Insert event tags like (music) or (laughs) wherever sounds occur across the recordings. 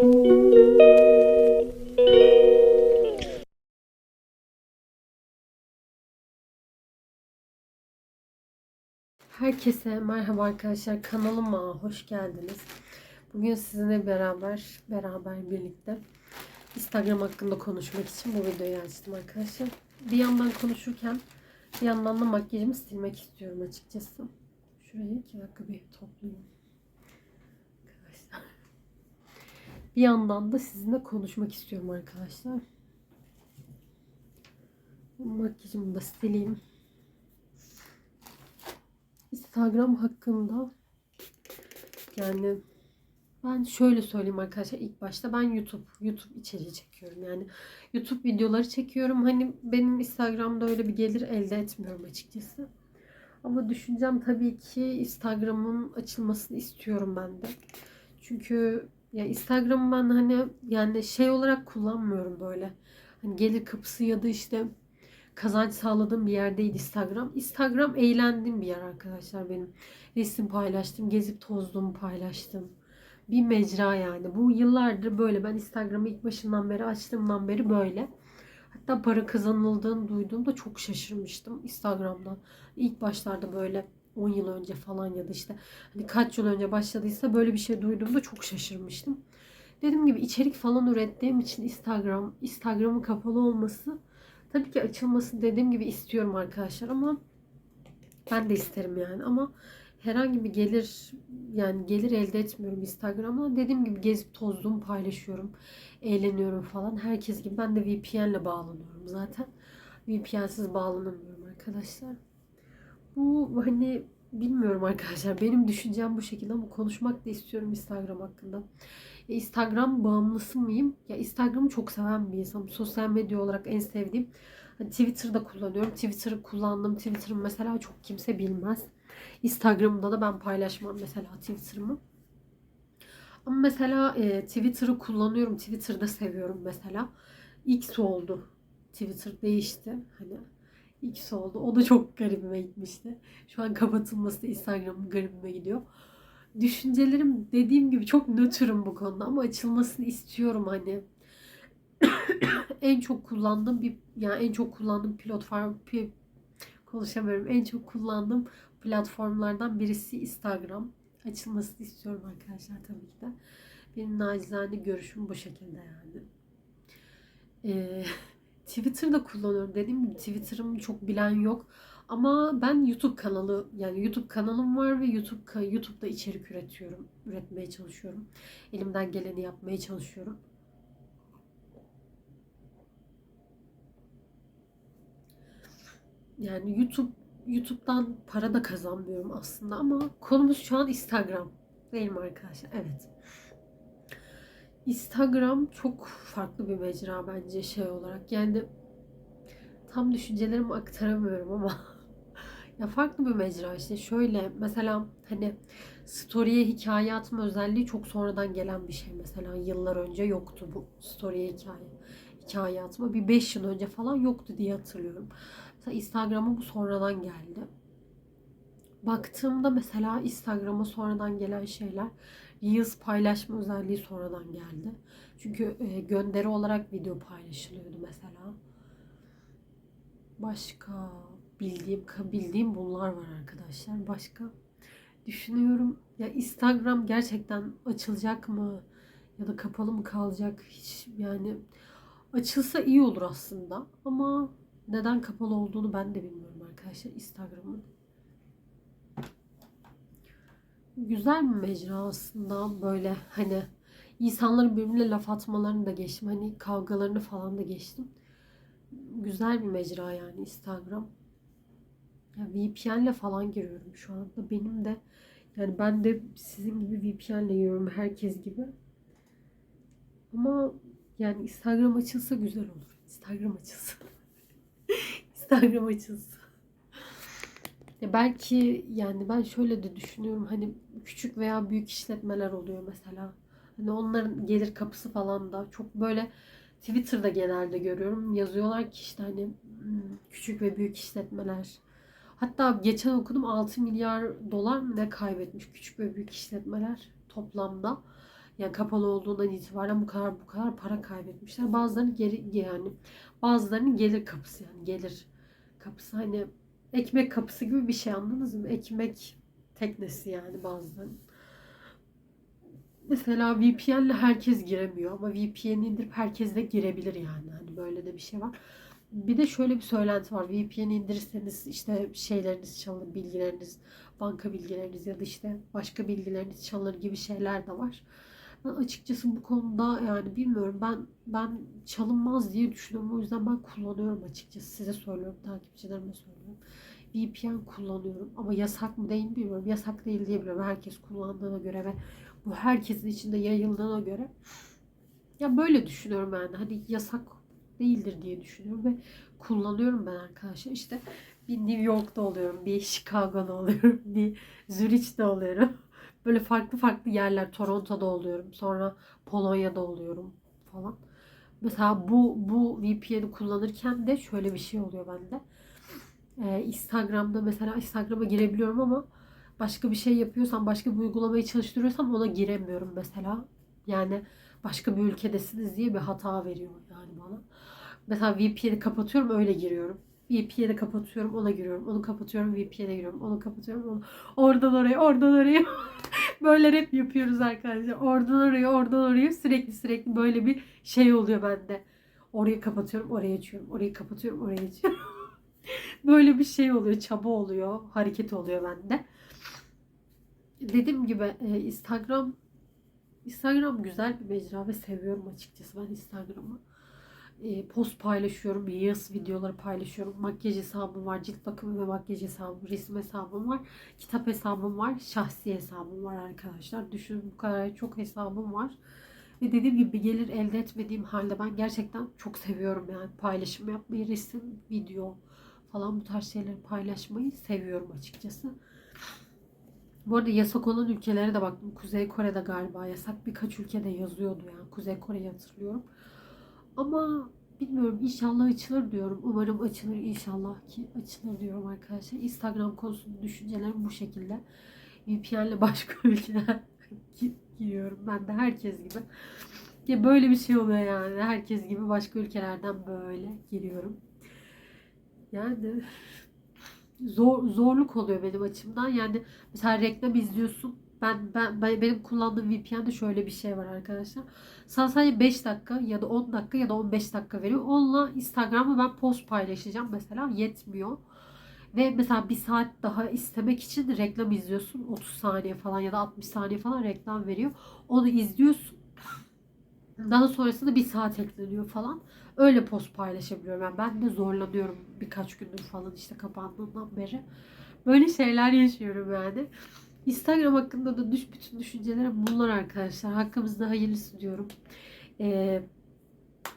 Herkese merhaba arkadaşlar. Kanalıma hoş geldiniz. Bugün sizinle beraber, beraber birlikte Instagram hakkında konuşmak için bu videoyu açtım arkadaşlar. Bir yandan konuşurken bir yandan da makyajımı silmek istiyorum açıkçası. Şurayı iki dakika bir toplayayım. Arkadaşlar. Bir yandan da sizinle konuşmak istiyorum arkadaşlar. Makyajımı da sileyim. Instagram hakkında yani ben şöyle söyleyeyim arkadaşlar ilk başta ben YouTube YouTube içeriği çekiyorum. Yani YouTube videoları çekiyorum. Hani benim Instagram'da öyle bir gelir elde etmiyorum açıkçası. Ama düşüncem tabii ki Instagram'ın açılmasını istiyorum ben de. Çünkü ya Instagram'ı ben hani yani şey olarak kullanmıyorum böyle. Hani gelir kapısı ya da işte kazanç sağladığım bir yerdeydi Instagram. Instagram eğlendiğim bir yer arkadaşlar benim. Resim paylaştım, gezip tozduğumu paylaştım. Bir mecra yani. Bu yıllardır böyle. Ben Instagram'ı ilk başından beri açtığımdan beri böyle. Hatta para kazanıldığını duyduğumda çok şaşırmıştım Instagram'dan. İlk başlarda böyle 10 yıl önce falan ya da işte hani kaç yıl önce başladıysa böyle bir şey duyduğumda çok şaşırmıştım. Dediğim gibi içerik falan ürettiğim için Instagram, Instagram'ın kapalı olması Tabii ki açılması dediğim gibi istiyorum arkadaşlar ama ben de isterim yani ama herhangi bir gelir yani gelir elde etmiyorum Instagram'da. Dediğim gibi gezip tozduğumu paylaşıyorum. Eğleniyorum falan. Herkes gibi ben de VPN'le bağlanıyorum zaten. VPN'siz bağlanamıyorum arkadaşlar. Bu hani bilmiyorum arkadaşlar. Benim düşüncem bu şekilde ama konuşmak da istiyorum Instagram hakkında. Ya Instagram bağımlısı mıyım? Ya Instagram'ı çok seven bir insanım. Sosyal medya olarak en sevdiğim. Hani Twitter'da kullanıyorum. Twitter'ı kullandım. Twitter'ımı mesela çok kimse bilmez. Instagram'da da ben paylaşmam mesela Twitter'ımı. Ama mesela e, Twitter'ı kullanıyorum. Twitter'da seviyorum mesela. X oldu. Twitter değişti. Hani X oldu. O da çok garibime gitmişti. Şu an kapatılması da Instagram'ın garibime gidiyor düşüncelerim dediğim gibi çok nötrüm bu konuda ama açılmasını istiyorum hani. (coughs) en çok kullandığım bir yani en çok kullandığım platform konuşamıyorum. En çok kullandığım platformlardan birisi Instagram. Açılmasını istiyorum arkadaşlar tabii ki de. Benim nacizane görüşüm bu şekilde yani. Ee, (laughs) Twitter'da kullanıyorum. Dediğim gibi Twitter'ımı çok bilen yok. Ama ben YouTube kanalı yani YouTube kanalım var ve YouTube YouTube'da içerik üretiyorum. Üretmeye çalışıyorum. Elimden geleni yapmaya çalışıyorum. Yani YouTube YouTube'dan para da kazanmıyorum aslında ama konumuz şu an Instagram. Değil mi arkadaşlar? Evet. Instagram çok farklı bir mecra bence şey olarak. Yani tam düşüncelerimi aktaramıyorum ama (laughs) Ya farklı bir mecra işte. Şöyle mesela hani story'e hikaye atma özelliği çok sonradan gelen bir şey. Mesela yıllar önce yoktu bu story'e hikaye hikaye atma. Bir 5 yıl önce falan yoktu diye hatırlıyorum. Mesela Instagram'a bu sonradan geldi. Baktığımda mesela Instagram'a sonradan gelen şeyler Reels paylaşma özelliği sonradan geldi. Çünkü e, gönderi olarak video paylaşılıyordu mesela. Başka bildiğim bildiğim bunlar var arkadaşlar. Başka düşünüyorum. Ya Instagram gerçekten açılacak mı ya da kapalı mı kalacak? Hiç yani açılsa iyi olur aslında ama neden kapalı olduğunu ben de bilmiyorum arkadaşlar Instagram'ın. Güzel bir mecra aslında böyle hani insanların birbirine laf atmalarını da geçtim. Hani kavgalarını falan da geçtim. Güzel bir mecra yani Instagram. Ya VPN'le falan giriyorum şu anda. Benim de yani ben de sizin gibi VPN'le giriyorum herkes gibi. Ama yani Instagram açılsa güzel olur. Instagram açılsa. (laughs) Instagram açılsa. Ya belki yani ben şöyle de düşünüyorum hani küçük veya büyük işletmeler oluyor mesela. Hani onların gelir kapısı falan da çok böyle Twitter'da genelde görüyorum. Yazıyorlar ki işte hani hmm, küçük ve büyük işletmeler Hatta geçen okudum 6 milyar dolar mı ne kaybetmiş küçük ve büyük işletmeler toplamda. Yani kapalı olduğundan itibaren bu kadar bu kadar para kaybetmişler. Bazılarının geri yani bazılarının gelir kapısı yani gelir kapısı hani ekmek kapısı gibi bir şey anladınız mı? Ekmek teknesi yani bazılarının. Mesela VPN'le herkes giremiyor ama VPN'i indirip herkes de girebilir yani. Hani böyle de bir şey var. Bir de şöyle bir söylenti var. VPN indirirseniz işte şeyleriniz çalınır, bilgileriniz, banka bilgileriniz ya da işte başka bilgileriniz çalınır gibi şeyler de var. Ben açıkçası bu konuda yani bilmiyorum ben ben çalınmaz diye düşünüyorum. O yüzden ben kullanıyorum açıkçası. Size söylüyorum, takipçilerime söylüyorum. VPN kullanıyorum ama yasak mı değil mi bilmiyorum. Yasak değil diye biliyorum. Herkes kullandığına göre ve bu herkesin içinde yayıldığına göre ya böyle düşünüyorum yani. Hani yasak değildir diye düşünüyorum ve kullanıyorum ben arkadaşlar. İşte bir New York'ta oluyorum, bir Chicago'da oluyorum, (laughs) bir Zürich'te oluyorum. Böyle farklı farklı yerler, Toronto'da oluyorum. Sonra Polonya'da oluyorum falan. Mesela bu bu VPN'i kullanırken de şöyle bir şey oluyor bende. Ee, Instagram'da mesela Instagram'a girebiliyorum ama başka bir şey yapıyorsam, başka bir uygulamayı çalıştırıyorsam ona giremiyorum mesela. Yani başka bir ülkedesiniz diye bir hata veriyor yani bana. Mesela VPN'i kapatıyorum öyle giriyorum. VPN'i kapatıyorum ona giriyorum. Onu kapatıyorum VPN'e giriyorum. Onu kapatıyorum onu. Oradan oraya oradan oraya. (laughs) böyle rap yapıyoruz arkadaşlar. Oradan oraya oradan oraya sürekli sürekli böyle bir şey oluyor bende. Orayı kapatıyorum oraya açıyorum. Orayı kapatıyorum oraya açıyorum. (laughs) böyle bir şey oluyor. Çaba oluyor. Hareket oluyor bende. Dediğim gibi e, Instagram Instagram güzel bir mecra ve seviyorum açıkçası ben Instagram'ı. E, post paylaşıyorum, Reels videoları paylaşıyorum. Makyaj hesabım var, cilt bakımı ve makyaj hesabım, resim hesabım var, kitap hesabım var, şahsi hesabım var arkadaşlar. Düşünün bu kadar çok hesabım var. Ve dediğim gibi gelir elde etmediğim halde ben gerçekten çok seviyorum yani paylaşım yapmayı, resim, video falan bu tarz şeyleri paylaşmayı seviyorum açıkçası. Bu arada yasak olan ülkelere de baktım. Kuzey Kore'de galiba yasak. Birkaç ülkede yazıyordu yani. Kuzey Kore'yi hatırlıyorum. Ama bilmiyorum inşallah açılır diyorum. Umarım açılır inşallah ki açılır diyorum arkadaşlar. Instagram konusunda düşüncelerim bu şekilde. VPN'le başka ülkeler (laughs) giriyorum. Ben de herkes gibi. Ya böyle bir şey oluyor yani. Herkes gibi başka ülkelerden böyle giriyorum. Yani zor zorluk oluyor benim açımdan. Yani mesela reklam izliyorsun. Ben, ben, ben benim kullandığım VPN'de şöyle bir şey var arkadaşlar. Sana sadece 5 dakika ya da 10 dakika ya da 15 dakika veriyor. Onunla Instagram'da ben post paylaşacağım mesela yetmiyor. Ve mesela bir saat daha istemek için reklam izliyorsun. 30 saniye falan ya da 60 saniye falan reklam veriyor. Onu izliyorsun. Daha sonrasında bir saat ekleniyor falan. Öyle post paylaşabiliyorum. Yani ben de zorlanıyorum birkaç gündür falan işte kapandığından beri. Böyle şeyler yaşıyorum yani. Instagram hakkında da düş bütün düşüncelerim bunlar arkadaşlar. Hakkımızda hayırlısı diyorum. Ee,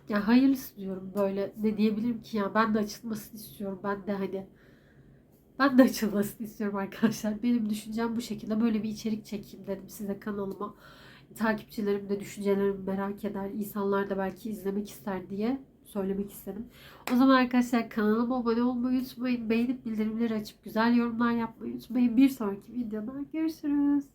ya hayırlısı diyorum böyle ne diyebilirim ki ya ben de açılmasını istiyorum. Ben de hani ben de açılmasını istiyorum arkadaşlar. Benim düşüncem bu şekilde. Böyle bir içerik çekeyim dedim size kanalıma. Takipçilerim de düşüncelerimi merak eder. İnsanlar da belki izlemek ister diye söylemek istedim. O zaman arkadaşlar kanalıma abone olmayı unutmayın. Beğenip bildirimleri açıp güzel yorumlar yapmayı unutmayın. Bir sonraki videoda görüşürüz.